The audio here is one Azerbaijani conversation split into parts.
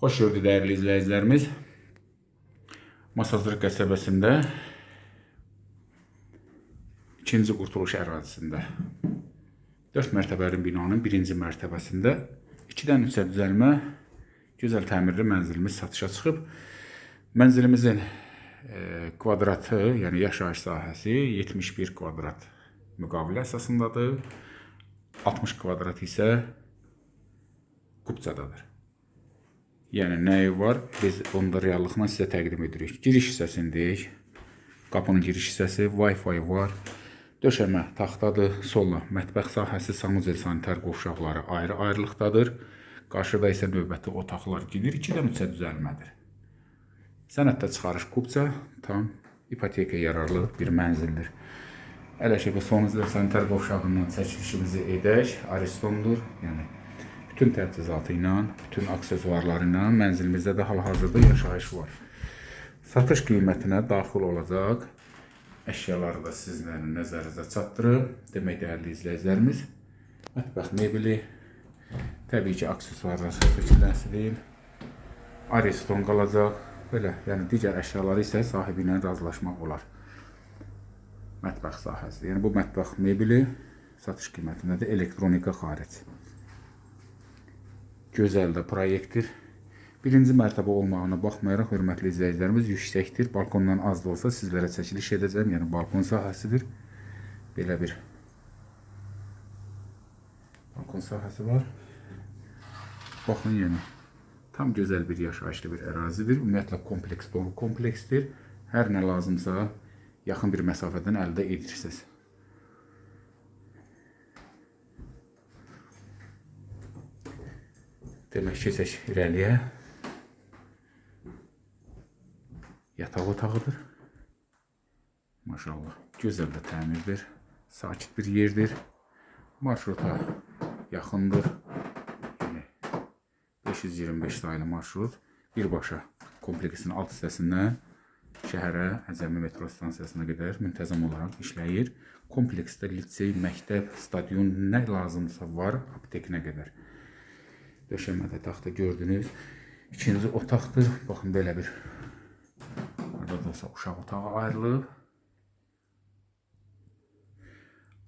Xoş gördük dəyərli izləyicilərimiz. Masazır qəsəbəsində ikinci qurtuluş ərazisində 4 mərtəbəli binanın birinci mərtəbəsində 2-dən 3-ə düzəlmə gözəl təmirli mənzilimiz satışa çıxıb. Mənzilimizin e, kvadratı, yəni yaşayış sahəsi 71 kvadrat müqavilə əsasındadır. 60 kvadrat isə kupçadadır. Yəni nəyi var? Biz onda reallıqla sizə təqdim edirik. Giriş hissəsindəyik. Qapının giriş hissəsi, Wi-Fi var. Döşəmə taxtadır. Solla mətbəx sahəsi, sanuzel sanitar qovşaqları ayrı-ayrılıqdadır. Qarşıda isə növbəti otaqlar gedir. 2-dən 3-ə düzəlmədir. Sənəddə çıxarış kupça tam ipoteka yararlı bir mənzildir. Elə ki, bu sanuzel sanitar qovşağından çəkilişimizi edək. Aristondur. Yəni bütün təchizatı ilə, bütün aksesuarları ilə mənzilimizdə də hal-hazırda yaşayış var. Satış qiymətinə daxil olacaq əşyaları da sizlərin nəzərinizə çatdırıb. Demək dəyərli izləyicilərimiz, mətbəx mebeli, təbii ki, aksesuarlar seçilənsidir. Ariston qalacaq. Belə, yəni digər əşyaları isə sahibi ilə razılaşmaq olar. Mətbəx sahəsi. Yəni bu mətbəx mebeli satış qiymətindədir, elektronika xaric gözəl də proyektdir. Birinci mərtəbə olmağına baxmayaraq, hörmətli izləyicilərimiz, yüksəkdir. Balkondan az da olsa sizlərə çəkiliş edəcəm. Yəni balkon sahəsidir. Belə bir balkon sahəsi var. Baxın yəni tam gözəl bir yaşayışlı bir ərazidir. Ümumiyyətlə kompleks dolu kompleksdir. Hər nə lazımsa yaxın bir məsafədən əldə edirsiniz. Demək keçək irəliyə. Yataq otağıdır. Maşallah. Gözəl də təmirdir. Sakit bir yerdir. Marşruta yaxındır. Yəni 525 sayılı marşrut birbaşa kompleksin alt hissəsindən şəhərə, Əcəmi metro stansiyasına qədər müntəzəm olaraq işləyir. Kompleksdə lisey, məktəb, stadion nə lazımsa var, aptekinə qədər. Döşəmədə taxta gördünüz. İkinci otaqdır. Baxın belə bir. Burada da uşaq otağı ayrılıb.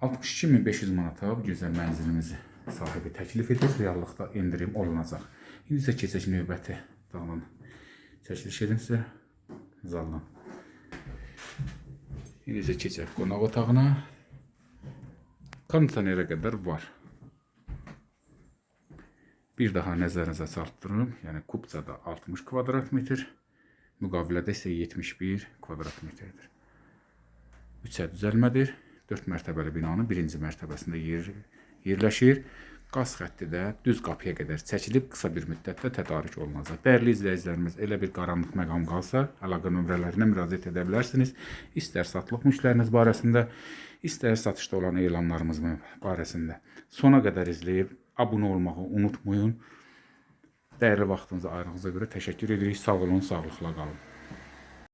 62500 manata bu gözəl mənzilimizi sahibi təklif edir. Reallıqda endirim olunacaq. İndi isə keçək növbəti dağlan. Çəkiliş edim sizə zaldan. İndi isə keçək qonaq otağına. Kondisionerə qədər var. Bir daha nəzərinizə çarpdırım. Yəni Kupçada 60 kvadrat metr, müqavilədə isə 71 kvadrat metrdir. 3-ə düzəlmədir. 4 mərtəbəli binanın birinci mərtəbəsində yer, yerləşir. Qaz xətti də düz qapıya qədər çəkilib qısa bir müddətdə tədarük olunacaq. Dəyərli izləyicilərimiz, elə bir qaranlıq məqam qalsa, əlaqə nömrələrinə müraciət edə bilərsiniz. İstər satlıq müştəriniz barəsində, istər satışda olan elanlarımız barəsində. Sona qədər izləyib abunə olmağı unutmayın. Dəyərli vaxtınızı ayırdığınıza görə təşəkkür edirik. Sağ olun, sağlıqla qalın.